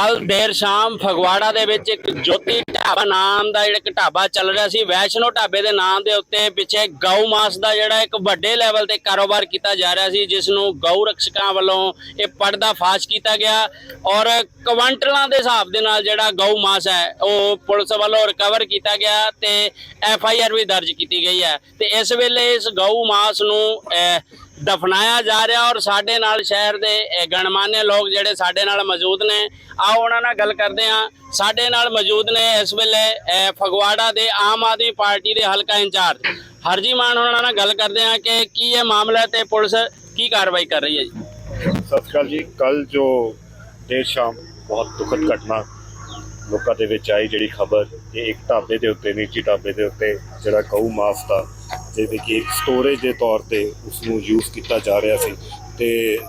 ਕੱਲ ਦੇਰ ਸ਼ਾਮ ਫਗਵਾੜਾ ਦੇ ਵਿੱਚ ਇੱਕ ਜੋਤੀ ਢਾਬਾ ਨਾਮ ਦਾ ਜਿਹੜਾ ਇੱਕ ਢਾਬਾ ਚੱਲ ਰਿਹਾ ਸੀ ਵੈਸ਼ਨੋ ਢਾਬੇ ਦੇ ਨਾਮ ਦੇ ਉੱਤੇ ਪਿੱਛੇ ਗਊ ਮਾਸ ਦਾ ਜਿਹੜਾ ਇੱਕ ਵੱਡੇ ਲੈਵਲ ਤੇ ਕਾਰੋਬਾਰ ਕੀਤਾ ਜਾ ਰਿਹਾ ਸੀ ਜਿਸ ਨੂੰ ਗਊ ਰਕਸ਼ਕਾਂ ਵੱਲੋਂ ਇਹ ਪਰਦਾ ਫਾਸ਼ ਕੀਤਾ ਗਿਆ ਔਰ ਕੁਆਂਟਲਾਂ ਦੇ ਹਿਸਾਬ ਦੇ ਨਾਲ ਜਿਹੜਾ ਗਊ ਮਾਸ ਹੈ ਉਹ ਪੁਲਿਸ ਵੱਲੋਂ ਰਿਕਵਰ ਕੀਤਾ ਗਿਆ ਤੇ ਐਫ ਆਈ ਆਰ ਵੀ ਦਰਜ ਕੀਤੀ ਗਈ ਹੈ ਤੇ ਇਸ ਵੇਲੇ ਇਸ ਗਊ ਮਾਸ ਨੂੰ ਅਹ, ਦਫਨਾਇਆ ਜਾ ਰਿਹਾ ਔਰ ਸਾਡੇ ਨਾਲ ਸ਼ਹਿਰ ਦੇ ਇਹ ਲੋਕ ਜਿਹੜੇ ਸਾਡੇ ਨਾਲ ਮੌਜੂਦ ਨੇ। ਆਓ ਉਹਨਾਂ ਨਾਲ ਗੱਲ ਕਰਦੇ ਹਾਂ। ਸਾਡੇ ਨਾਲ ਮੌਜੂਦ ਨੇ ਇਸ ਵੇਲੇ ਫਗਵਾੜਾ ਦੇ ਆਮ ਆਦਮੀ ਪਾਰਟੀ ਦੇ ਹਲਕਾ ਇੰਚਾਰਜ। ਹਰਜੀ ਮਾਨ, ਉਹਨਾਂ ਨਾਲ ਗੱਲ ਕਰਦੇ ਹਾਂ ਕਿ ਕੀ ਇਹ ਮਾਮਲਾ ਤੇ ਪੁਲਿਸ ਕੀ ਕਾਰਵਾਈ ਕਰ ਰਹੀ ਹੈ ਜੀ? ਸਤਿ ਸ਼੍ਰੀ ਅਕਾਲ ਜੀ। ਕੱਲ ਜੋ ਦੇਰ ਸ਼ਾਮ ਬਹੁਤ ਦੁਖਦ ਘਟਨਾ ਲੋਕਾਂ ਦੇ ਵਿੱਚ ਆਈ, ਜਿਹੜੀ ਖਬਰ ਕਿ ਇੱਕ ਢਾਬੇ ਦੇ ਉੱਤੇ, ਨਿੱਜੀ ਢਾਬੇ ਦੇ ਉੱਤੇ, ਜਿਹੜਾ ਗਊ ਮਾਸ ਦਾ ਜਿਵੇਂ ਕਿ ਸਟੋਰੇਜ ਦੇ ਤੌਰ ਤੇ ਉਸ ਨੂੰ ਯੂਜ਼ ਕੀਤਾ ਜਾ ਰਿਹਾ ਸੀ ਤੇ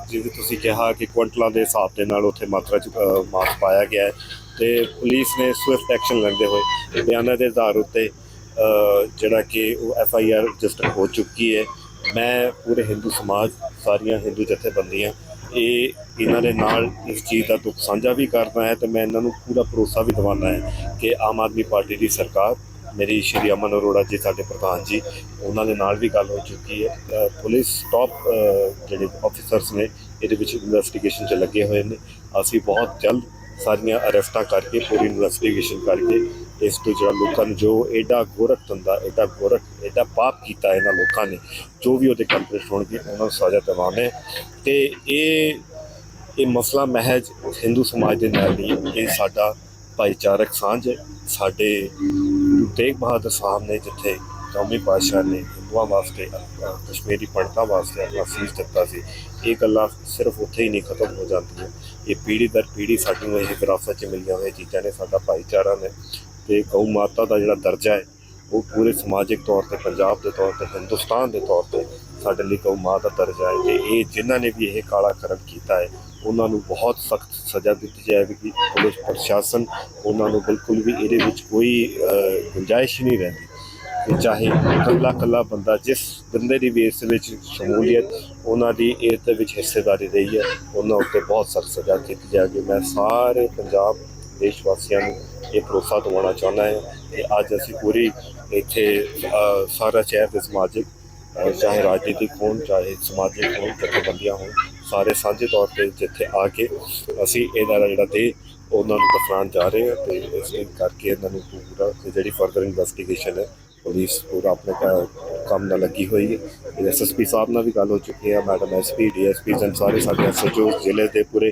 ਜਿਵੇਂ ਤੁਸੀਂ ਕਿਹਾ ਕਿ ਕੁਇੰਟਲਾਂ ਦੇ ਹਿਸਾਬ ਦੇ ਨਾਲ ਉੱਥੇ ਮਾਤਰਾ ਚ ਅ, ਮਾਸ ਪਾਇਆ ਗਿਆ ਹੈ ਤੇ ਪੁਲਿਸ ਨੇ ਸਵਿਫਟ ਐਕਸ਼ਨ ਲੈਂਦੇ ਹੋਏ ਬਿਆਨਾਂ ਦੇ ਆਧਾਰ ਉੱਤੇ ਅ, ਜਿਹੜਾ ਕਿ ਉਹ ਐਫ ਆਈ ਆਰ ਰਜਿਸਟਰ ਹੋ ਚੁੱਕੀ ਹੈ। ਮੈਂ ਪੂਰੇ ਹਿੰਦੂ ਸਮਾਜ ਸਾਰੀਆਂ ਹਿੰਦੂ ਜਥੇਬੰਦੀਆਂ ਇਹ ਇਹਨਾਂ ਦੇ ਨਾਲ ਇਸ ਚੀਜ਼ ਦਾ ਦੁੱਖ ਸਾਂਝਾ ਵੀ ਕਰਦਾ ਹੈ ਤੇ ਮੈਂ ਇਹਨਾਂ ਨੂੰ ਪੂਰਾ ਭਰੋਸਾ ਵੀ ਦਿਵਾਉਣਾ ਹੈ ਕਿ ਆਮ ਆਦਮੀ ਪਾਰਟੀ ਦੀ ਸਰਕਾਰ ਮੇਰੀ ਸ਼੍ਰੀ ਅਮਨ ਅਰੋੜਾ ਜੀ, ਸਾਡੇ ਪ੍ਰਧਾਨ ਜੀ, ਉਹਨਾਂ ਦੇ ਨਾਲ ਵੀ ਗੱਲ ਹੋ ਚੁੱਕੀ ਹੈ। ਪੁਲਿਸ ਟਾਪ ਜਿਹੜੇ ਆਫੀਸਰਸ ਨੇ, ਇਹਦੇ ਵਿੱਚ ਇਨਵੈਸਟੀਗੇਸ਼ਨ 'ਚ ਲੱਗੇ ਹੋਏ ਨੇ। ਅਸੀਂ ਬਹੁਤ ਜਲਦ ਸਾਰੀਆਂ ਅਰੈਸਟਾਂ ਕਰਕੇ, ਪੂਰੀ ਇਨਵੈਸਟੀਗੇਸ਼ਨ ਕਰਕੇ ਇਸ ਤੋਂ ਜਿਹੜਾ ਲੋਕਾਂ ਨੂੰ ਜੋ ਐਡਾ ਗੋਰਖ ਧੰਦਾ ਐਡਾ ਗੋਰਖ ਐਡਾ ਪਾਪ ਕੀਤਾ ਇਹਨਾਂ ਲੋਕਾਂ ਨੇ, ਜੋ ਵੀ ਉਹਦੇ ਕੰਪਲੀਟ ਹੋਣਗੇ, ਉਹਨਾਂ ਨੂੰ ਸਜ਼ਾ ਦਿਵਾਉਣਾ ਹੈ। ਤੇ ਇਹ ਇਹ ਮਸਲਾ ਮਹਿਜ ਹਿੰਦੂ ਸਮਾਜ ਦੇ ਨਾਲ ਨਹੀਂ, ਇਹ ਸਾਡਾ ਭਾਈਚਾਰਕ ਸਾਂਝ ਹੈ। ਸਾਡੇ ਤੇਗ ਬਹਾਦਰ ਸਾਹਿਬ ਨੇ ਜਿੱਥੇ ਕੌਮੀ ਪਾਤਸ਼ਾਹ ਨੇ ਹਿੰਦੂਆਂ ਵਾਸਤੇ ਅ, ਕਸ਼ਮੀਰੀ ਪੰਡਤਾਂ ਵਾਸਤੇ ਆਪਣਾ ਸੀਸ ਦਿੱਤਾ ਸੀ ਇਹ ਗੱਲਾਂ ਸਿਰਫ ਉੱਥੇ ਹੀ ਨਹੀਂ ਖਤਮ ਹੋ ਜਾਂਦੀਆਂ। ਇਹ ਪੀੜ੍ਹੀ ਦਰ ਪੀੜ੍ਹੀ ਸਾਨੂੰ ਇਹ ਵਿਰਾਸਤ 'ਚ ਮਿਲੀਆਂ ਹੋਈਆਂ ਚੀਜ਼ਾਂ ਨੇ ਸਾਡਾ ਭਾਈਚਾਰਾ ਨੇ। ਤੇ ਗਊ ਮਾਤਾ ਦਾ ਜਿਹੜਾ ਦਰਜਾ ਹੈ ਉਹ ਪੂਰੇ ਸਮਾਜਿਕ ਤੌਰ ਤੇ ਪੰਜਾਬ ਦੇ ਤੌਰ ਤੇ ਹਿੰਦੁਸਤਾਨ ਦੇ ਤੌਰ ਤੇ ਸਾਡੇ ਲਈ ਗਊ ਮਾਂ ਦਾ ਦਰਜਾ ਹੈ ਤੇ ਇਹ ਜਿਨ੍ਹਾਂ ਨੇ ਵੀ ਇਹ ਕਾਲਾ ਕਰਮ ਕੀਤਾ ਹੈ, ਉਹਨਾਂ ਨੂੰ ਬਹੁਤ ਸਖਤ ਸਜ਼ਾ ਦਿੱਤੀ ਜਾਵੇਗੀ ਪੁਲਿਸ ਪ੍ਰਸ਼ਾਸਨ ਉਹਨਾਂ ਨੂੰ ਬਿਲਕੁਲ ਵੀ ਇਹਦੇ ਵਿੱਚ ਕੋਈ ਗੁੰਜਾਇਸ਼ ਨਹੀਂ ਰਹਿੰਦੀ। ਕਿ ਚਾਹੇ ਕੱਲਾ ਕੱਲਾ ਬੰਦਾ ਜਿਸ ਬੰਦੇ ਦੀ ਵੀ ਇਸ ਵਿੱਚ ਸ਼ਮੂਲੀਅਤ, ਉਹਨਾਂ ਦੀ ਇਸ ਦੇ ਵਿੱਚ ਹਿੱਸੇਦਾਰੀ ਰਹੀ ਹੈ, ਉਹਨਾਂ ਉੱਤੇ ਬਹੁਤ ਸਖਤ ਸਜ਼ਾ ਕੀਤੀ ਜਾਵੇਗੀ ਮੈਂ ਸਾਰੇ ਪੰਜਾਬ ਦੇਸ਼ ਵਾਸੀਆਂ ਨੂੰ ਇਹ ਭਰੋਸਾ ਦਿਵਾਉਣਾ ਚਾਹੁੰਦਾ ਹਾਂ ਕਿ ਅੱਜ ਅਸੀਂ ਪੂਰੀ ਇੱਥੇ ਸਾਰਾ ਸ਼ਹਿਰ ਦੇ ਸਮਾਜਿਕ ਚਾਹੇ ਰਾਜਨੀਤਿਕ ਹੋਣ, ਚਾਹੇ ਸਮਾਜਿਕ ਹੋਣ, ਜਥੇਬੰਦੀਆਂ ਹੋਣ, ਸਾਰੇ ਸਾਂਝੇ ਤੌਰ ਤੇ ਜਿੱਥੇ ਆ ਕੇ ਅਸੀਂ ਇਹਦਾ ਜਿਹੜਾ ਤੇ ਉਹਨਾਂ ਨੂੰ ਦਫਨਾਉਣ ਜਾ ਰਹੇ ਹਾਂ ਤੇ ਇਸ ਕਰਕੇ ਇਹਨਾਂ ਨੂੰ ਪੂਰਾ ਜਿਹੜੀ ਫਰਦਰ ਇਨਵੈਸਟੀਗੇਸ਼ਨ ਹੈ ਪੁਲਿਸ ਪੂਰਾ ਆਪਣੇ ਕ- ਕੰਮ ਨਾਲ ਲੱਗੀ ਹੋਈ ਹੈ। ਐਸਐਸਪੀ ਸਾਹਿਬ ਨਾਲ ਵੀ ਗੱਲ ਹੋ ਚੁੱਕੀ ਹੈ, ਮੈਡਮ ਐਸਪੀ ਡੀਐਸਪੀ ਜਨ ਸਾਰੇ ਸਾਡੇ ਐਸਐਚਓ ਜ਼ਿਲ੍ਹੇ ਦੇ ਪੂਰੇ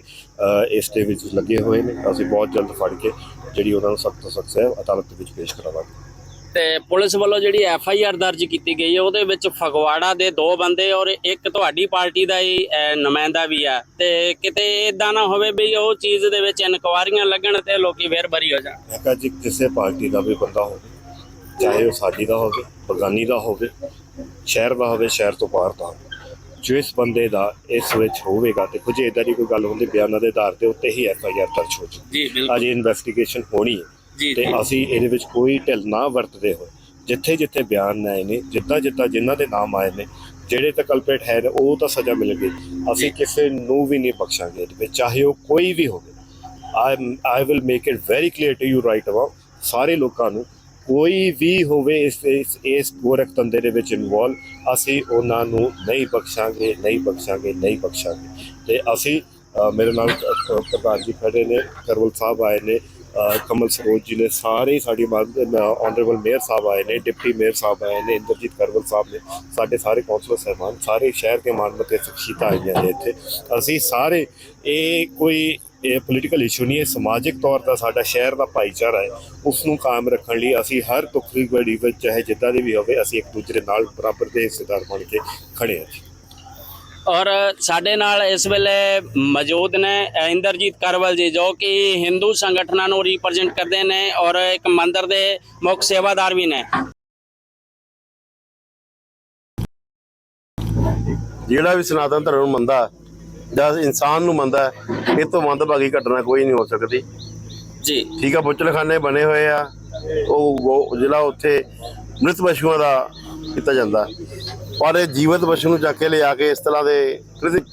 ਇਸ ਦੇ ਵਿੱਚ ਲੱਗੇ ਹੋਏ ਨੇ। ਅਸੀਂ ਬਹੁਤ ਜਲਦ ਫੜ ਕੇ ਜਿਹੜੀ ਉਹਨਾਂ ਨੂੰ ਸਖਤ ਤੋਂ ਸਖਤ ਸਜ਼ਾ ਅਦਾਲਤ ਦੇ ਵਿੱਚ ਪੇਸ਼ ਕਰਾਵਾਂਗੇ। ਤੇ ਪੁਲਿਸ ਵੱਲੋਂ ਜਿਹੜੀ ਐਫ ਆਈ ਆਰ ਦਰਜ ਕੀਤੀ ਗਈ ਹੈ ਉਹਦੇ ਵਿੱਚ ਫਗਵਾੜਾ ਦੇ ਦੋ ਬੰਦੇ ਔਰ ਇੱਕ ਤੁਹਾਡੀ ਪਾਰਟੀ ਦਾ ਹੀ ਨੁਮਾਇੰਦਾ ਵੀ ਆ ਤੇ ਕਿਤੇ ਇਦਾਂ ਨਾ ਹੋਵੇ ਵੀ ਉਹ ਚੀਜ਼ ਦੇ ਵਿੱਚ ਇਨਕੁਆਰੀਆਂ ਲੱਗਣ ਤੇ ਲੋਕੀ ਫੇਰ ਬਰੀ ਹੋ ਜਾਣ। ਮੈਂ ਕਿਹਾ ਜੀ ਕਿਸੇ ਪਾਰਟੀ ਦਾ ਵੀ ਬੰਦਾ ਹੋਵੇ ਚਾਹੇ ਉਹ ਸਾਡੀ ਦਾ ਹੋਵੇ ਬਗਾਨੀ ਦਾ ਹੋਵੇ ਸ਼ਹਿਰ ਦਾ ਹੋਵੇ ਸ਼ਹਿਰ ਤੋਂ ਬਾਹਰ ਦਾ ਜਿਸ ਬੰਦੇ ਦਾ ਇਸ ਵਿੱਚ ਹੋਵੇਗਾ ਤੇ ਕੁਝ ਇਦਾਂ ਦੀ ਕੋਈ ਗੱਲ ਹੁੰਦੀ ਬਿਆਨਾਂ ਦੇ ਆਧਾਰ ਤੇ ਉੱਤੇ ਹੀ ਐਫ ਆਈ ਆਰ ਦਰਜ ਹੋ ਜੂ ਬਿਲਕੁਲ। ਅਜੇ ਇਨਵੈਸਟੀਗੇਸ਼ਨ ਹੋਣੀ ਹੈ। ਤੇ ਅਸੀਂ ਇਹਦੇ ਵਿੱਚ ਕੋਈ ਢਿੱਲ ਨਾ ਵਰਤਦੇ ਹੋਏ ਜਿੱਥੇ ਜਿੱਥੇ ਬਿਆਨ ਆਏ ਨੇ ਜਿੱਦਾਂ ਜਿੱਦਾਂ ਜਿਨ੍ਹਾਂ ਦੇ ਨਾਮ ਆਏ ਨੇ ਜਿਹੜੇ ਤਾਂ ਕਲਪਰੇਟ ਹੈ ਉਹ ਤਾਂ ਸਜ਼ਾ ਮਿਲੇਗੀ ਅਸੀਂ ਕਿਸੇ ਨੂੰ ਵੀ ਨਹੀਂ ਬਖਸ਼ਾਂਗੇ ਇਹਦੇ ਵਿੱਚ ਚਾਹੇ ਉਹ ਕੋਈ ਵੀ ਹੋਵੇ। I I will make it very clear to you right about ਸਾਰੇ ਲੋਕਾਂ ਨੂੰ ਕੋਈ ਵੀ ਹੋਵੇ ਇਸ ਇਸ ਇਸ ਗੋਰਖ ਧੰਦੇ ਦੇ ਵਿੱਚ ਇਨਵੋਲ ਅਸੀਂ ਉਹਨਾਂ ਨੂੰ ਨਹੀਂ ਬਖਸ਼ਾਂਗੇ ਨਹੀਂ ਬਖਸ਼ਾਂਗੇ ਨਹੀਂ ਬਖਸ਼ਾਂਗੇ। ਤੇ ਅਸੀਂ ਮੇਰੇ ਨਾਲ ਪ੍ਰਧਾਨ ਜੀ ਖੜੇ ਨੇ ਕਰਵਲ ਸਾਹਿਬ ਆਏ ਨੇ ਕਮਲ ਸਰੋਜ ਜੀ ਨੇ ਸਾਰੇ ਹੀ ਸਾਡੀ ਆਨਰੇਬਲ ਮੇਅਰ ਸਾਹਿਬ ਆਏ ਨੇ ਡਿਪਟੀ ਮੇਅਰ ਸਾਹਿਬ ਆਏ ਨੇ, ਇੰਦਰਜੀਤ ਕਰਵਲ ਸਾਹਿਬ ਨੇ, ਸਾਡੇ ਸਾਰੇ ਕੌਂਸਲਰ ਸਹਿਬਾਨ, ਸਾਰੇ ਸ਼ਹਿਰ ਦੇ ਮਾਨਮਤੇ ਸ਼ਖਸੀਅਤਾਂ ਆਈਆਂ ਨੇ ਇੱਥੇ। ਅਸੀਂ ਸਾਰੇ, ਇਹ ਕੋਈ, ਇਹ ਪੋਲੀਟੀਕਲ ਇਸ਼ੂ ਨਹੀਂ ਹੈ ਸਮਾਜਿਕ ਤੌਰ ਦਾ ਸਾਡਾ ਸ਼ਹਿਰ ਦਾ ਭਾਈਚਾਰਾ ਹੈ ਉਸ ਨੂੰ ਕਾਇਮ ਰੱਖਣ ਲਈ ਅਸੀਂ ਹਰ ਤੁਖਰੀ ਘੜੀ ਵਿੱਚ, ਚਾਹੇ ਜਿੱਦਾਂ ਦੀ ਵੀ ਹੋਵੇ, ਅਸੀਂ ਇੱਕ ਦੂਜੇ ਨਾਲ ਬਰਾਬਰ ਦੇ ਹਿੱਸੇਦਾਰ ਬਣ ਕੇ ਖੜੇ ਹਾਂ ਔਰ ਸਾਡੇ ਨਾਲ ਇਸ ਵੇਲੇ ਮੌਜੂਦ ਨੇ ਇੰਦਰਜੀਤ ਕਰਵਲ ਜੀ ਜੋ ਕਿ ਹਿੰਦੂ ਸੰਗਠਨਾਂ ਨੂੰ ਰਿਪਰੈਜ਼ੈਂਟ ਕਰਦੇ ਨੇ ਔਰ ਇੱਕ ਮੰਦਿਰ ਦੇ ਮੁੱਖ ਸੇਵਾਦਾਰ ਵੀ ਨੇ। ਜਿਹੜਾ ਵੀ ਸਨਾਤਨ ਧਰਮ ਨੂੰ ਮੰਨਦਾ ਜਾਂ ਇਨਸਾਨ ਨੂੰ ਮੰਨਦਾ ਇਹ ਤੋਂ ਮੰਦਭਾਗੀ ਘਟਨਾ ਕੋਈ ਨਹੀਂ ਹੋ ਸਕਦੀ। ਜੀ। ਠੀਕ ਆ ਬੁੱਚਲਖਾਨੇ ਬਣੇ ਹੋਏ ਆ। ਉਹ ਜਿਹੜਾ ਉੱਥੇ ਮ੍ਰਿਤ ਪਸ਼ੂਆਂ ਦਾ ਕੀਤਾ ਜਾਂਦਾ। ਪਰ ਇਹ ਜੀਵਤ ਪਸ਼ੂ ਨੂੰ ਚੱਕ ਕੇ ਲਿਆ ਕੇ ਇਸ ਤਰ੍ਹਾਂ ਦੇ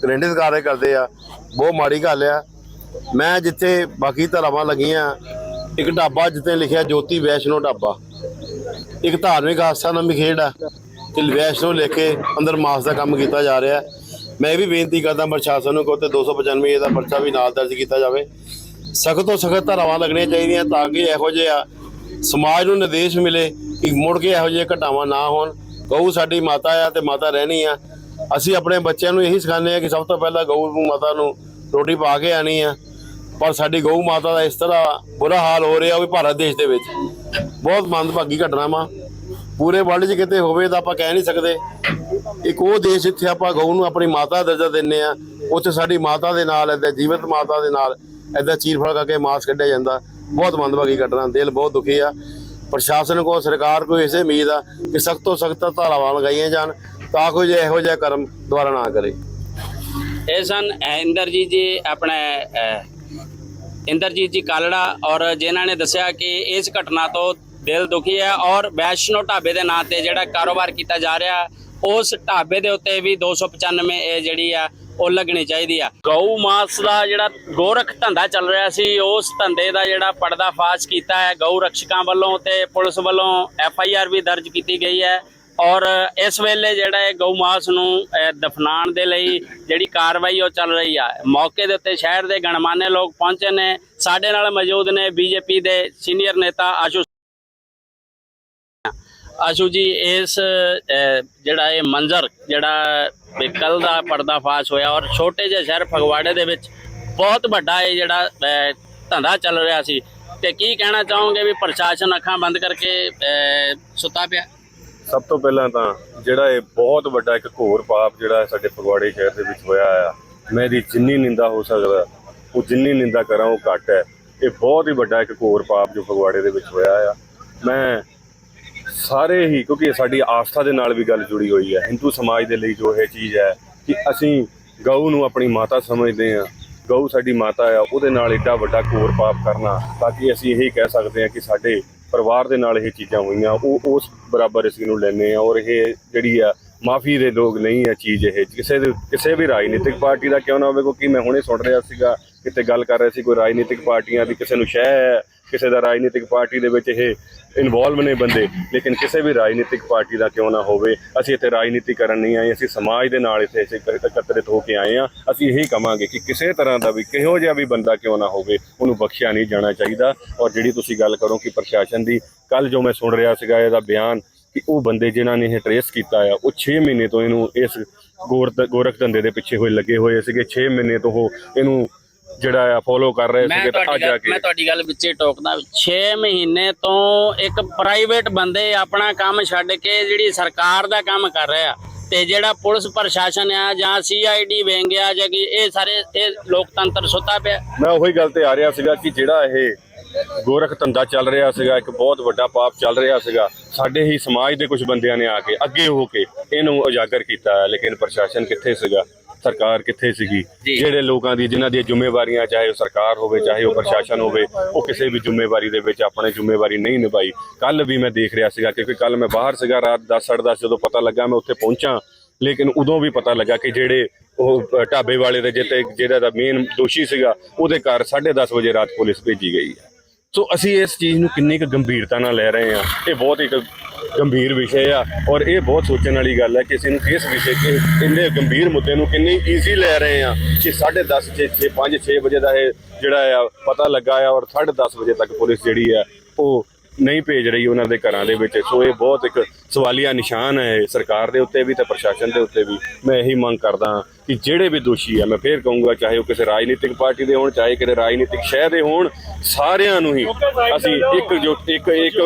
ਕ੍ਰਿੰਡਿਸ ਕਾਰੇ ਕਰਦੇ ਆ। ਬਹੁਤ ਮਾੜੀ ਗੱਲ ਆ। ਮੈਂ ਜਿੱਥੇ ਬਾਕੀ ਧਾਰਾਵਾਂ ਲੱਗੀਆਂ, ਇੱਕ ਢਾਬਾ ਜਿੱਥੇ ਲਿਖਿਆ ਜੋਤੀ ਵੈਸ਼ਨੋ ਢਾਬਾ। ਇੱਕ ਧਾਰਮਿਕ ਆਸਥਾ ਨਾਮੀ ਖੇਡ ਆ, ਤੇ ਵੈਸ਼ਨੋ ਲਿਖ ਕੇ ਅੰਦਰ ਮਾਸ ਦਾ ਕੰਮ ਕੀਤਾ ਜਾ ਰਿਹਾ। ਮੈਂ ਇਹ ਵੀ ਬੇਨਤੀ ਕਰਦਾ ਪ੍ਰਸ਼ਾਸਨ ਨੂੰ ਕਿ ਉੱਤੇ 295 ਦਾ ਪਰਚਾ ਵੀ ਨਾਲ ਦਰਜ ਕੀਤਾ ਜਾਵੇ। ਸਖਤ ਤੋਂ ਸਖਤ ਧਾਰਾਵਾਂ ਲੱਗਣੀਆਂ ਚਾਹੀਦੀਆਂ ਤਾਂ ਕਿ ਇਹੋ ਜਿਹੇ ਆ ਸਮਾਜ ਨੂੰ ਨਿਰਦੇਸ਼ ਮਿਲੇ ਕਿ ਮੁੜ ਕੇ ਇਹੋ ਜਿਹੇ ਘਟਾਵਾਂ ਨਾ ਹੋਣ। ਗਊ ਸਾਡੀ ਮਾਤਾ ਆ ਤੇ ਮਾਤਾ ਰਹਿਣੀ ਆ। ਅਸੀਂ ਆਪਣੇ ਬੱਚਿਆਂ ਨੂੰ ਇਹੀ ਸਿਖਾਉਂਦੇ ਆ ਕਿ ਸਭ ਤੋਂ ਪਹਿਲਾਂ ਗਊ ਨੂੰ ਮਾਤਾ ਨੂੰ ਰੋਟੀ ਪਾ ਕੇ ਆਣੀ ਆ। ਪਰ ਸਾਡੀ ਗਊ ਮਾਤਾ ਦਾ ਇਸ ਤਰ੍ਹਾਂ ਬੁਰਾ ਹਾਲ ਹੋ ਰਿਹਾ ਵੀ ਭਾਰਤ ਦੇਸ਼ ਦੇ ਵਿੱਚ। ਬਹੁਤ ਮੰਦਭਾਗੀ ਘਟਨਾ ਵਾ। ਪੂਰੇ ਵਰਲਡ 'ਚ ਕਿਤੇ ਹੋਵੇ ਤਾਂ ਆਪਾਂ ਕਹਿ ਨਹੀਂ ਸਕਦੇ। ਇੱਕ ਉਹ ਦੇਸ਼ ਜਿੱਥੇ ਆਪਾਂ ਗਊ ਨੂੰ ਆਪਣੀ ਮਾਤਾ ਦਾ ਦਰਜਾ ਦਿੰਨੇ ਆ, ਉੱਥੇ ਸਾਡੀ ਮਾਤਾ ਦੇ ਨਾਲ ਏਦਾਂ ਜੀਵਤ ਮਾਤਾ ਦੇ ਨਾਲ ਏਦਾਂ ਚੀਰ ਫੜ ਕਰਕੇ ਮਾਸ ਕੱਢਿਆ ਜਾਂਦਾ। ਬਹੁਤ ਮੰਦਭਾਗੀ ਘਟਨਾ, ਦਿਲ ਬਹੁਤ ਦੁਖੀ ਆ। ਪ੍ਰਸ਼ਾਸਨ ਕੋ ਸਰਕਾਰ ਕੋ ਇਸੇ ਉਮੀਦ ਆ ਕਿ ਸਖਤ ਤੋਂ ਸਖਤ ਧਾਰਾਵਾਂ ਲਗਾਈਆਂ ਜਾਣ ਤਾਂ ਕੋਈ ਇਹੋ ਜਿਹਾ ਕਰਮ ਦੁਬਾਰਾ ਨਾ ਕਰੇ। ਇਹ ਸਨ ਇੰਦਰਜੀਤ ਜੀ, ਆਪਣੇ ਇੰਦਰਜੀਤ ਜੀ ਕਾਲੜਾ ਔਰ ਜਿਨ੍ਹਾਂ ਨੇ ਦੱਸਿਆ ਕਿ ਇਸ ਘਟਨਾ ਤੋਂ ਦਿਲ ਦੁਖੀ ਹੈ ਔਰ ਵੈਸ਼ਨੋ ਢਾਬੇ ਦੇ ਨਾਂ ਤੇ ਜਿਹੜਾ ਕਾਰੋਬਾਰ ਕੀਤਾ ਜਾ ਰਿਹਾ, ਉਸ ਢਾਬੇ ਦੇ ਉੱਤੇ ਵੀ 295 ਇਹ ਜਿਹੜੀ ਆ ਉਹ ਲੱਗਣੀ ਚਾਹੀਦੀ ਆ। ਗਊ ਮਾਸ ਦਾ ਜਿਹੜਾ ਗੋਰਖ ਧੰਦਾ ਚੱਲ ਰਿਹਾ ਸੀ ਉਸ ਧੰਦੇ ਦਾ ਜਿਹੜਾ ਪਰਦਾ ਫਾਸ਼ ਕੀਤਾ ਹੈ ਗਊ ਰਕਸ਼ਕਾਂ ਵੱਲੋਂ ਤੇ ਪੁਲਿਸ ਵੱਲੋਂ ਐਫ ਆਈ ਆਰ ਵੀ ਦਰਜ ਕੀਤੀ ਗਈ ਹੈ। ਔਰ ਇਸ ਵੇਲੇ ਜਿਹੜਾ ਇਹ ਗਊ ਮਾਸ ਨੂੰ ਅਹ, ਦਫਨਾਉਣ ਦੇ ਲਈ ਜਿਹੜੀ ਕਾਰਵਾਈ ਉਹ ਚੱਲ ਰਹੀ ਆ। ਮੌਕੇ ਦੇ ਉੱਤੇ ਸ਼ਹਿਰ ਦੇ ਗਣਮਾਨੇ ਲੋਕ ਪਹੁੰਚੇ ਨੇ। ਸਾਡੇ ਨਾਲ ਮੌਜੂਦ ਨੇ ਬੀਜੇਪੀ ਦੇ ਸੀਨੀਅਰ ਨੇਤਾ ਆਸ਼ੂ ਆਸ਼ੂ ਜੀ, ਇਸ ਜਿਹੜਾ ਇਹ ਮੰਜ਼ਰ, ਜਿਹੜਾ ਕੱਲ ਦਾ ਪਰਦਾਫਾਸ਼ ਹੋਇਆ ਔਰ ਛੋਟੇ ਜਿਹੇ ਸ਼ਹਿਰ ਫਗਵਾੜੇ ਦੇ ਵਿੱਚ ਬਹੁਤ ਵੱਡਾ ਇਹ ਜਿਹੜਾ ਧੰਦਾ ਚੱਲ ਰਿਹਾ ਸੀ। ਤੇ ਕੀ ਕਹਿਣਾ ਚਾਹੋਗੇ ਵੀ ਪ੍ਰਸ਼ਾਸਨ ਅੱਖਾਂ ਬੰਦ ਕਰਕੇ ਸੁੱਤਾ ਪਿਆ? ਸਭ ਤੋਂ ਪਹਿਲਾਂ ਤਾਂ ਜਿਹੜਾ ਇਹ ਬਹੁਤ ਵੱਡਾ ਇੱਕ ਘੋਰ ਪਾਪ ਜਿਹੜਾ ਸਾਡੇ ਫਗਵਾੜੇ ਸ਼ਹਿਰ ਦੇ ਵਿੱਚ ਹੋਇਆ ਆ, ਮੈਂ ਇਹਦੀ ਜਿੰਨੀ ਨਿੰਦਾ ਹੋ ਸਕਦਾ, ਉਹ ਜਿੰਨੀ ਨਿੰਦਾ ਕਰਾਂ ਉਹ ਘੱਟ ਹੈ। ਇਹ ਬਹੁਤ ਹੀ ਵੱਡਾ ਇੱਕ ਘੋਰ ਪਾਪ ਜੋ ਫਗਵਾੜੇ ਦੇ ਵਿੱਚ ਹੋਇਆ ਆ। ਮੈਂ ਸਾਰੇ ਹੀ, ਕਿਉਂਕਿ ਇਹ ਸਾਡੀ ਆਸਥਾ ਦੇ ਨਾਲ ਵੀ ਗੱਲ ਜੁੜੀ ਹੋਈ ਹੈ। ਹਿੰਦੂ ਸਮਾਜ ਦੇ ਲਈ ਜੋ ਇਹ ਚੀਜ਼ ਹੈ ਕਿ ਅਸੀਂ ਗਊ ਨੂੰ ਆਪਣੀ ਮਾਤਾ ਸਮਝਦੇ ਹਾਂ। ਗਊ ਸਾਡੀ ਮਾਤਾ ਆ, ਉਹਦੇ ਨਾਲ ਏਡਾ ਵੱਡਾ ਕੋਰ ਪਾਪ ਕਰਨਾ, ਤਾਂ ਕਿ ਅਸੀਂ ਇਹੀ ਕਹਿ ਸਕਦੇ ਹਾਂ ਕਿ ਸਾਡੇ ਪਰਿਵਾਰ ਦੇ ਨਾਲ ਇਹ ਚੀਜ਼ਾਂ ਹੋਈਆਂ, ਉਹ ਉਸ ਬਰਾਬਰ ਇਸ ਨੂੰ ਲੈਨੇ ਆ ਔਰ ਇਹ ਜਿਹੜੀ ਆ, ਮਾਫੀ ਦੇ ਲੋਕ ਨਹੀਂ ਹੈ ਚੀਜ਼ ਇਹ। ਕਿਸੇ ਦੇ, ਕਿਸੇ ਵੀ ਰਾਜਨੀਤਿਕ ਪਾਰਟੀ ਦਾ ਕਿਉਂ ਨਾ ਹੋਵੇ, ਕਿਉਂਕਿ ਮੈਂ ਹੁਣੇ ਸੁਣ ਰਿਹਾ ਸੀਗਾ, ਕਿਤੇ ਗੱਲ ਕਰ ਰਿਹਾ ਸੀ ਕੋਈ ਰਾਜਨੀਤਿਕ ਪਾਰਟੀਆਂ ਦੀ, ਕਿਸੇ ਨੂੰ ਸ਼ਹਿ ਹੈ ਕਿਸੇ ਦਾ ਰਾਜਨੀਤਿਕ ਪਾਰਟੀ ਦੇ ਵਿੱਚ ਇਹ ਇਨਵੋਲਵ ਨੇ ਬੰਦੇ, ਲੇਕਿਨ ਕਿਸੇ ਵੀ ਰਾਜਨੀਤਿਕ ਪਾਰਟੀ ਦਾ ਕਿਉਂ ਨਾ ਹੋਵੇ, ਅਸੀਂ ਇੱਥੇ ਰਾਜਨੀਤੀ ਕਰਨ ਨਹੀਂ ਆਏ, ਅਸੀਂ ਸਮਾਜ ਦੇ ਨਾਲ ਇੱਥੇ ਅਸੀਂ ਇਕੱਤਰਿਤ ਹੋ ਕੇ ਆਏ ਆ ਅਸੀਂ ਇਹੀ ਕਵਾਂਗੇ ਕਿ ਕਿਸੇ ਤਰ੍ਹਾਂ ਦਾ ਵੀ, ਕਿਹੋ ਜਿਹਾ ਵੀ ਬੰਦਾ ਕਿਉਂ ਨਾ ਹੋਵੇ, ਉਹਨੂੰ ਬਖਸ਼ਿਆ ਨਹੀਂ ਜਾਣਾ ਚਾਹੀਦਾ। ਔਰ ਜਿਹੜੀ ਤੁਸੀਂ ਗੱਲ ਕਰੋ ਕਿ ਪ੍ਰਸ਼ਾਸਨ ਦੀ ਕੱਲ ਜੋ ਮੈਂ ਸੁਣ ਰਿਹਾ ਸੀਗਾ, ਇਹਦਾ ਬਿਆਨ ਕਿ ਉਹ ਬੰਦੇ ਜਿਨ੍ਹਾਂ ਨੇ ਇਹ ਟਰੇਸ ਕੀਤਾ ਆ, ਉਹ 6 ਮਹੀਨੇ ਤੋਂ ਇਹਨੂੰ ਇਸ ਗੋਰ ਗੋਰਖ ਧੰਦੇ ਦੇ ਪਿੱਛੇ ਹੋਏ, ਲੱਗੇ ਹੋਏ ਸੀਗੇ 6 ਮਹੀਨੇ ਤੋਂ ਉਹ ਇਹਨੂੰ ਜਿਹੜਾ ਆ ਫੋਲੋ ਕਰ ਰਹੇ ਸੀਗੇ ਤਾਂ ਅੱਜ ਆ ਕੇ। ਮੈਂ ਤੁਹਾਡੀ ਗੱਲ ਵਿੱਚੇ ਟੋਕਦਾ 6 ਮਹੀਨੇ ਤੋਂ ਇੱਕ ਪ੍ਰਾਈਵੇਟ ਬੰਦੇ ਆਪਣਾ ਕੰਮ ਛੱਡ ਕੇ ਜਿਹੜੀ ਸਰਕਾਰ ਦਾ ਕੰਮ ਕਰ ਰਿਹਾ ਤੇ ਜਿਹੜਾ ਪੁਲਿਸ ਪ੍ਰਸ਼ਾਸਨ ਆ ਜਾਂ ਸੀਆਈਡੀ ਵਿੰਗ ਆ ਜਾਂ ਕਿ ਇਹ ਸਾਰੇ ਇਹ ਲੋਕਤੰਤਰ ਸੁੱਤਾ ਪਿਆ। ਮੈਂ ਉਹੀ ਗੱਲ ਤੇ ਆ ਰਿਹਾ ਸੀਗਾ ਕਿ ਜਿਹੜਾ ਇਹ ਗੋਰਖ ਧੰਦਾ ਚੱਲ ਰਿਹਾ ਸੀਗਾ ਇੱਕ ਬਹੁਤ ਵੱਡਾ ਪਾਪ ਚੱਲ ਰਿਹਾ ਸੀਗਾ ਸਾਡੇ ਹੀ ਸਮਾਜ ਦੇ ਕੁਝ ਬੰਦਿਆਂ ਨੇ ਆ ਕੇ ਅੱਗੇ ਹੋ ਕੇ ਇਹਨੂੰ ਉਜਾਗਰ ਕੀਤਾ ਲੇਕਿਨ ਪ੍ਰਸ਼ਾਸਨ ਕਿੱਥੇ ਸੀਗਾ? ਸਰਕਾਰ ਕਿੱਥੇ ਸੀਗੀ। ਜਿਹੜੇ ਲੋਕਾਂ ਦੀ ਜਿਨ੍ਹਾਂ ਦੀਆਂ ਜ਼ਿੰਮੇਵਾਰੀਆਂ ਚਾਹੇ ਉਹ ਸਰਕਾਰ ਹੋਵੇ ਚਾਹੇ ਉਹ ਪ੍ਰਸ਼ਾਸਨ ਹੋਵੇ ਉਹ ਕਿਸੇ ਵੀ ਜ਼ਿੰਮੇਵਾਰੀ ਦੇ ਵਿੱਚ ਆਪਣੇ ਜ਼ਿੰਮੇਵਾਰੀ ਨਹੀਂ ਨਿਭਾਈ। ਕੱਲ ਵੀ ਮੈਂ ਦੇਖ ਰਿਹਾ ਸੀਗਾ ਕਿਉਂਕਿ ਕੱਲ ਮੈਂ ਬਾਹਰ ਸੀਗਾ ਰਾਤ 10 10 ਜਦੋਂ ਪਤਾ ਲੱਗਾ ਮੈਂ ਉੱਥੇ ਪਹੁੰਚਾਂ। ਲੇਕਿਨ ਉਦੋਂ ਵੀ ਪਤਾ ਲੱਗਾ ਕਿ ਜਿਹੜੇ ਉਹ ਢਾਬੇ ਵਾਲੇ ਦੇ ਜਿੱਤੇ ਜਿਹੜਾ ਦਾ ਮੇਨ ਦੋਸ਼ੀ ਸੀਗਾ ਉਹਦੇ ਘਰ 10:30 ਵਜੇ ਰਾਤ ਪੁਲਿਸ ਭੇਜੀ ਗਈ ਹੈ। ਸੋ ਅਸੀਂ ਇਸ ਚੀਜ਼ ਨੂੰ ਕਿੰਨੀ ਕੁ ਗੰਭੀਰਤਾ ਨਾਲ ਲੈ ਰਹੇ ਹਾਂ ਇਹ ਬਹੁਤ ਇੱਕ ਗੰਭੀਰ ਵਿਸ਼ੇ ਆ। ਔਰ ਇਹ ਬਹੁਤ ਸੋਚਣ ਵਾਲੀ ਗੱਲ ਹੈ ਕਿ ਅਸੀਂ ਨੂੰ ਕਿਸ ਵਿਸ਼ੇ ਕਿ ਇੰਨੇ ਗੰਭੀਰ ਮੁੱਦੇ ਨੂੰ ਕਿੰਨੀ ਈਜ਼ੀ ਲੈ ਰਹੇ ਹਾਂ ਕਿ 10:30 6 6 5 6 ਵਜੇ ਦਾ ਇਹ ਜਿਹੜਾ ਆ ਪਤਾ ਲੱਗਾ ਆ ਔਰ 10:30 ਵਜੇ ਤੱਕ ਪੁਲਿਸ ਜਿਹੜੀ ਆ ਉਹ ਨਹੀਂ ਭੇਜ ਰਹੀ ਉਹਨਾਂ ਦੇ ਘਰਾਂ ਦੇ ਵਿੱਚ। ਸੋ ਇਹ ਬਹੁਤ ਇੱਕ ਸਵਾਲੀਆ ਨਿਸ਼ਾਨ ਹੈ ਸਰਕਾਰ ਦੇ ਉੱਤੇ ਵੀ ਤੇ ਪ੍ਰਸ਼ਾਸਨ ਦੇ ਉੱਤੇ ਵੀ। ਮੈਂ ਇਹੀ ਮੰਗ ਕਰਦਾ ਹਾਂ ਕਿ ਜਿਹੜੇ ਵੀ ਦੋਸ਼ੀ ਆ, ਮੈਂ ਫੇਰ ਕਹੂੰਗਾ ਚਾਹੇ ਉਹ ਕਿਸੇ ਰਾਜਨੀਤਿਕ ਪਾਰਟੀ ਦੇ ਹੋਣ, ਚਾਹੇ ਕਿਸੇ ਰਾਜਨੀਤਿਕ ਸ਼ਹਿਰ ਦੇ ਹੋਣ, ਸਾਰਿਆਂ ਨੂੰ ਹੀ ਅਸੀਂ ਇੱਕ ਜੋ ਇੱਕ ਇੱਕ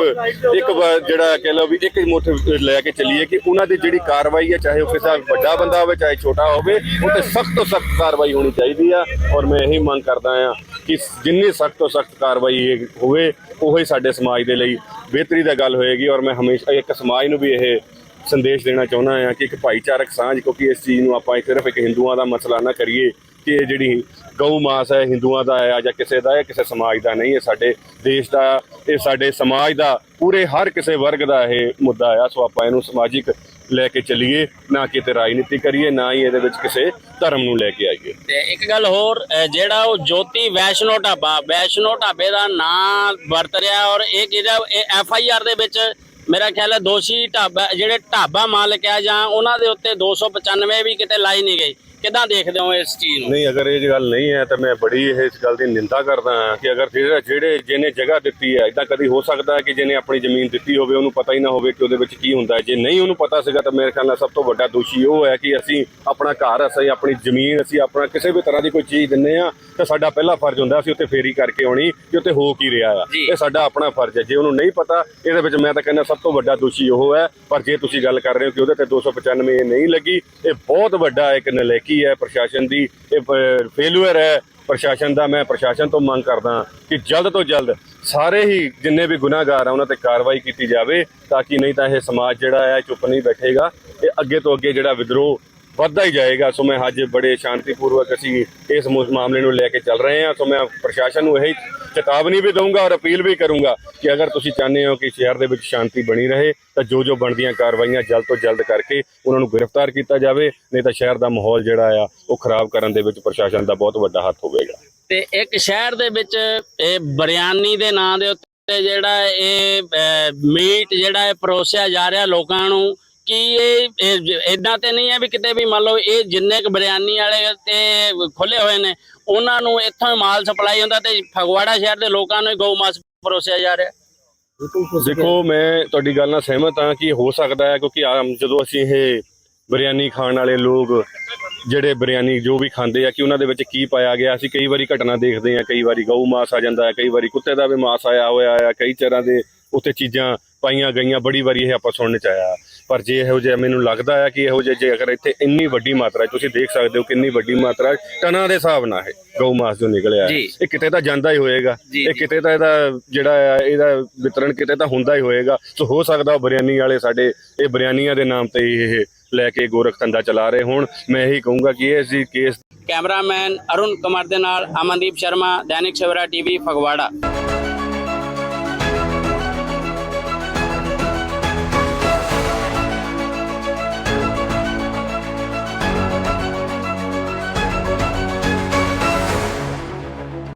ਇੱਕ ਜਿਹੜਾ ਕਹਿ ਲਓ ਵੀ ਇੱਕ ਮੁੱਠ ਲੈ ਕੇ ਚੱਲੀਏ ਕਿ ਉਹਨਾਂ ਦੀ ਜਿਹੜੀ ਕਾਰਵਾਈ ਹੈ ਚਾਹੇ ਉਹ ਕਿਸੇ ਵੱਡਾ ਬੰਦਾ ਹੋਵੇ, ਚਾਹੇ ਛੋਟਾ ਹੋਵੇ, ਉਹ ਤੇ ਸਖਤ ਤੋਂ ਸਖਤ ਕਾਰਵਾਈ ਹੋਣੀ ਚਾਹੀਦੀ ਆ। ਔਰ ਮੈਂ ਇਹੀ ਮੰਗ ਕਰਦਾ ਆ ਕਿ ਜਿੰਨੀ ਸਖਤ ਤੋਂ ਸਖਤ ਕਾਰਵਾਈ ਹੋਵੇ, ਉਹੀ ਸਾਡੇ ਸਮਾਜ ਦੇ ਲਈ ਬਿਹਤਰੀ ਦਾ ਗੱਲ ਹੋਏਗੀ। ਔਰ ਮੈਂ ਹਮੇਸ਼ਾ ਇੱਕ ਸਮਾਜ ਨੂੰ ਵੀ ਇਹ ਸੰਦੇਸ਼ ਦੇਣਾ ਚਾਹੁੰਦਾ ਹਾਂ ਕਿ ਇੱਕ ਭਾਈਚਾਰਕ ਸਾਂਝ, ਕਿਉਂਕਿ ਇਸ ਚੀਜ਼ ਨੂੰ ਆਪਾਂ ਸਿਰਫ ਇੱਕ ਹਿੰਦੂਆਂ ਦਾ ਮਸਲਾ ਨਾ ਕਰੀਏ ਕਿ ਇਹ ਜਿਹੜੀ ਗਊ ਮਾਸ ਹੈ ਹਿੰਦੂਆਂ ਦਾ ਹੈ ਜਾਂ ਕਿਸੇ ਦਾ ਹੈ ਕਿਸੇ ਸਮਾਜ ਦਾ ਨਹੀਂ ਹੈ ਸਾਡੇ ਦੇਸ਼ ਦਾ, ਇਹ ਸਾਡੇ ਸਮਾਜ ਦਾ, ਪੂਰੇ ਹਰ ਕਿਸੇ ਵਰਗ ਦਾ ਇਹ ਮੁੱਦਾ ਆ। ਸੋ ਆਪਾਂ ਇਹਨੂੰ ਸਮਾਜਿਕ ਲੈ ਕੇ ਚੱਲੀਏ, ਨਾ ਕਿਤੇ ਰਾਜਨੀਤੀ ਕਰੀਏ, ਨਾ ਹੀ ਇਹਦੇ ਵਿੱਚ ਕਿਸੇ ਧਰਮ ਨੂੰ ਲੈ ਕੇ ਆਈਏ। ਤੇ ਇੱਕ ਗੱਲ ਹੋਰ ਜਿਹੜਾ ਉਹ ਜੋਤੀ ਵੈਸ਼ਨੋ ਢਾਬਾ, ਵੈਸ਼ਨੋ ਢਾਬੇ ਦਾ ਨਾਂ ਵਰਤ ਰਿਹਾ ਔਰ ਇਹ ਜਿਹੜਾ ਐਫ ਆਈ ਆਰ ਦੇ ਵਿੱਚ ਮੇਰਾ ਖਿਆਲ ਹੈ ਦੋਸ਼ੀ ਢਾਬਾ, ਜਿਹੜੇ ਢਾਬਾ ਮਾਲਕ ਹੈ ਜਾਂ ਉਹਨਾਂ ਦੇ ਉੱਤੇ 295 ਵੀ ਕਿਤੇ ਲਾਈ ਨਹੀਂ ਗਈ। ਕਿਦਾਂ ਦੇਖਦੇ ਹੋ ਇਸ ਚੀਜ਼ ਨੂੰ? ਨਹੀਂ ਅਗਰ ਇਹ ਗੱਲ ਨਹੀਂ ਹੈ ਤਾਂ ਮੈਂ ਬੜੀ ਇਸ ਗੱਲ ਦੀ ਨਿੰਦਾ ਕਰਦਾ ਹਾਂ ਕਿ ਅਗਰ ਜਿਹੜਾ ਜਿਹੜੇ ਜਿਹਨੇ ਜਗ੍ਹਾ ਦਿੱਤੀ ਹੈ ਇਦਾਂ ਕਦੀ ਹੋ ਸਕਦਾ ਹੈ ਕਿ ਜਿਹਨੇ ਆਪਣੀ ਜ਼ਮੀਨ ਦਿੱਤੀ ਹੋਵੇ ਉਹਨੂੰ ਪਤਾ ਹੀ ਨਾ ਹੋਵੇ ਕਿ ਉਹਦੇ ਵਿੱਚ ਕੀ ਹੁੰਦਾ ਹੈ। ਜੇ ਨਹੀਂ ਉਹਨੂੰ ਪਤਾ ਸੀਗਾ ਤਾਂ ਮੇਰੇ ਖਿਆਲ ਨਾਲ ਸਭ ਤੋਂ ਵੱਡਾ ਦੋਸ਼ੀ ਉਹ ਹੈ ਕਿ ਅਸੀਂ ਆਪਣਾ ਘਰ ਅਸੀਂ ਆਪਣੀ ਜ਼ਮੀਨ ਅਸੀਂ ਆਪਣਾ ਕਿਸੇ ਵੀ ਤਰ੍ਹਾਂ ਦੀ ਕੋਈ ਚੀਜ਼ ਦਿੰਨੇ ਆ ਤਾਂ ਸਾਡਾ ਪਹਿਲਾ ਫਰਜ਼ ਹੁੰਦਾ ਅਸੀਂ ਉੱਤੇ ਫੇਰੀ ਕਰਕੇ ਆਉਣੀ ਕਿ ਉੱਤੇ ਹੋ ਕੀ ਰਿਹਾ ਆ। ਇਹ ਸਾਡਾ ਆਪਣਾ ਫਰਜ਼ ਹੈ। ਜੇ ਉਹਨੂੰ ਨਹੀਂ ਪਤਾ ਇਹਦੇ ਵਿੱਚ ਮੈਂ ਤਾਂ ਕਹਿੰਦਾ ਸਭ ਤੋਂ ਵੱਡਾ ਦੋਸ਼ੀ ਉਹ ਹੈ। ਪਰ ਜੇ ਤੁਸੀਂ ਗੱਲ ਕਰ ਰਹੇ ਹੋ ਕਿ ਉਹਦੇ ਤੇ 295 ਇਹ ਨਹੀਂ ਲੱਗੀ ਇਹ ਬਹੁਤ ਵੱਡਾ ਇੱਕ ਨਲੇਕੀ ਕੀ ਹੈ ਪ੍ਰਸ਼ਾਸਨ ਦੀ? ਇਹ ਫੇਲੂਅਰ ਹੈ ਪ੍ਰਸ਼ਾਸਨ ਦਾ। ਮੈਂ ਪ੍ਰਸ਼ਾਸਨ ਤੋਂ ਮੰਗ ਕਰਦਾ ਕਿ ਜਲਦ ਤੋਂ ਜਲਦ ਸਾਰੇ ਹੀ ਜਿੰਨੇ ਵੀ ਗੁਨਾਹਗਾਰ ਆ, ਉਹਨਾਂ ਤੇ ਕਾਰਵਾਈ ਕੀਤੀ ਜਾਵੇ, ਤਾਂ ਕਿ ਨਹੀਂ ਤਾਂ ਇਹ ਸਮਾਜ ਜਿਹੜਾ ਹੈ ਚੁੱਪ ਨਹੀਂ ਬੈਠੇਗਾ ਇਹ ਅੱਗੇ ਤੋਂ ਅੱਗੇ ਜਿਹੜਾ ਵਿਦਰੋਹ ਵੱਧਦਾ ਹੀ ਜਾਏਗਾ। ਸੋ ਮੈਂ ਅੱਜ ਬੜੇ ਸ਼ਾਂਤੀਪੂਰਵਕ ਅਸੀਂ ਇਸ ਮਾਮਲੇ ਨੂੰ ਲੈ ਕੇ ਚੱਲ ਰਹੇ ਹਾਂ। ਸੋ ਮੈਂ ਪ੍ਰਸ਼ਾਸਨ ਨੂੰ ਇਹ ਚੇਤਾਵਨੀ ਵੀ ਦਊਂਗਾ ਔਰ ਅਪੀਲ ਵੀ ਕਰੂੰਗਾ ਕਿ ਅਗਰ ਤੁਸੀਂ ਚਾਹੁੰਦੇ ਹੋ ਕਿ ਸ਼ਹਿਰ ਦੇ ਵਿੱਚ ਸ਼ਾਂਤੀ ਬਣੀ ਰਹੇ, ਤਾਂ ਜੋ ਜੋ ਬਣਦੀਆਂ ਕਾਰਵਾਈਆਂ ਜਲਦ ਤੋਂ ਜਲਦ ਕਰਕੇ ਉਹਨਾਂ ਨੂੰ ਗ੍ਰਿਫਤਾਰ ਕੀਤਾ ਜਾਵੇ, ਨਹੀਂ ਤਾਂ ਸ਼ਹਿਰ ਦਾ ਮਾਹੌਲ ਜਿਹੜਾ ਆ, ਉਹ ਖਰਾਬ ਕਰਨ ਦੇ ਵਿੱਚ ਪ੍ਰਸ਼ਾਸਨ ਦਾ ਬਹੁਤ ਵੱਡਾ ਹੱਥ ਹੋਵੇਗਾ। ਤੇ ਇੱਕ ਸ਼ਹਿਰ ਦੇ ਵਿੱਚ, ਇਹ ਬਰਿਆਨੀ ਦੇ ਨਾਂ ਦੇ ਉੱਤੇ ਜਿਹੜਾ ਇਹ ਮੀਟ ਜਿਹੜਾ ਹੈ ਪਰੋਸਿਆ ਜਾ ਰਿਹਾ ਲੋਕਾਂ ਨੂੰ ਕੀ ਇਹ ਇਦਾਂ ਤੇ ਨਹੀਂ ਹੈ ਵੀ ਕਿਤੇ ਵੀ ਮੰਨ ਲਓ ਇਹ ਜਿੰਨੇ ਕੁ ਬਰਿਆਨੀ ਵਾਲੇ ਤੇ ਖੁੱਲੇ ਹੋਏ ਨੇ ਉਹਨਾਂ ਨੂੰ ਇੱਥੋਂ ਹੀ ਮਾਲ ਸਪਲਾਈ ਹੁੰਦਾ ਤੇ ਫਗਵਾੜਾ ਸ਼ਹਿਰ ਦੇ ਲੋਕਾਂ ਨੂੰ ਹੀ ਗਊ ਮਾਸ ਪਰੋਸਿਆ ਜਾ ਰਿਹਾ। ਦੇਖੋ ਮੈਂ ਤੁਹਾਡੀ ਗੱਲ ਨਾਲ ਸਹਿਮਤ ਹਾਂ ਕਿ ਹੋ ਸਕਦਾ ਹੈ ਕਿਉਂਕਿ ਜਦੋਂ ਅਸੀਂ ਇਹ ਬਿਰਿਆਨੀ ਖਾਣ ਵਾਲੇ ਲੋਕ ਜਿਹੜੇ ਬਿਰਿਆਨੀ ਜੋ ਵੀ ਖਾਂਦੇ ਆ ਕਿ ਉਹਨਾਂ ਦੇ ਵਿੱਚ ਕੀ ਪਾਇਆ ਗਿਆ ਅਸੀਂ ਕਈ ਵਾਰੀ ਘਟਨਾ ਦੇਖਦੇ ਆ ਕਈ ਵਾਰੀ ਗਊ ਮਾਸ ਆ ਜਾਂਦਾ ਹੈ ਕਈ ਵਾਰੀ ਕੁੱਤੇ ਦਾ ਵੀ ਮਾਸ ਆਇਆ ਹੋਇਆ ਆ ਕਈ ਤਰ੍ਹਾਂ ਦੇ ਉੱਤੇ ਚੀਜ਼ਾਂ ਪਾਈਆਂ ਗਈਆਂ ਬੜੀ ਵਾਰੀ ਇਹ ਆਪਾਂ ਸੁਣਨ ਚ ਆਇਆ। ਪਰ ਜੇ ਇਹੋ ਜਿਹਾ ਮੈਨੂੰ ਲੱਗਦਾ ਹੈ ਕਿ ਇਹੋ ਜਿਹੇ ਜੇ ਅਗਰ ਇੱਥੇ ਇੰਨੀ ਵੱਡੀ ਮਾਤਰਾ ਤੁਸੀਂ ਦੇਖ ਸਕਦੇ ਹੋ ਕਿੰਨੀ ਵੱਡੀ ਮਾਤਰਾ ਟਨਾਂ ਦੇ ਹਿਸਾਬ ਨਾਲ ਹੈ ਗਊ ਮਾਸ ਜੋ ਨਿਕਲਿਆ ਹੈ। ਇਹ ਕਿਤੇ ਤਾਂ ਜਾਂਦਾ ਹੀ ਹੋਏਗਾ। ਇਹ। ਕਿਤੇ ਤਾਂ ਇਹਦਾ ਜਿਹੜਾ ਆ ਇਹਦਾ ਵਿਤਰਣ ਕਿਤੇ ਤਾਂ ਹੁੰਦਾ ਹੀ ਹੋਏਗਾ। ਸੋ ਹੋ ਸਕਦਾ ਉਹ ਬਿਰਿਆਨੀ ਵਾਲੇ ਸਾਡੇ ਇਹ ਬਿਰਿਆਨੀਆਂ ਦੇ ਨਾਮ ਤੇ ਹੀ ਇਹ ਲੈ ਕੇ ਗੋਰਖ ਧੰਦਾ ਚਲਾ ਰਹੇ ਹੋਣ। ਮੈਂ ਇਹੀ ਕਹੂੰਗਾ ਕਿ ਇਹ ਸੀ ਕੇਸ ਕੈਮਰਾਮੈਨ ਅਰੁਣ ਕੁਮਾਰ ਦੇ ਨਾਲ ਅਮਨਦੀਪ ਸ਼ਰਮਾ ਦੈਨਿਕ ਸਵੇਰਾ ਟੀਵੀ ਫਗਵਾੜਾ।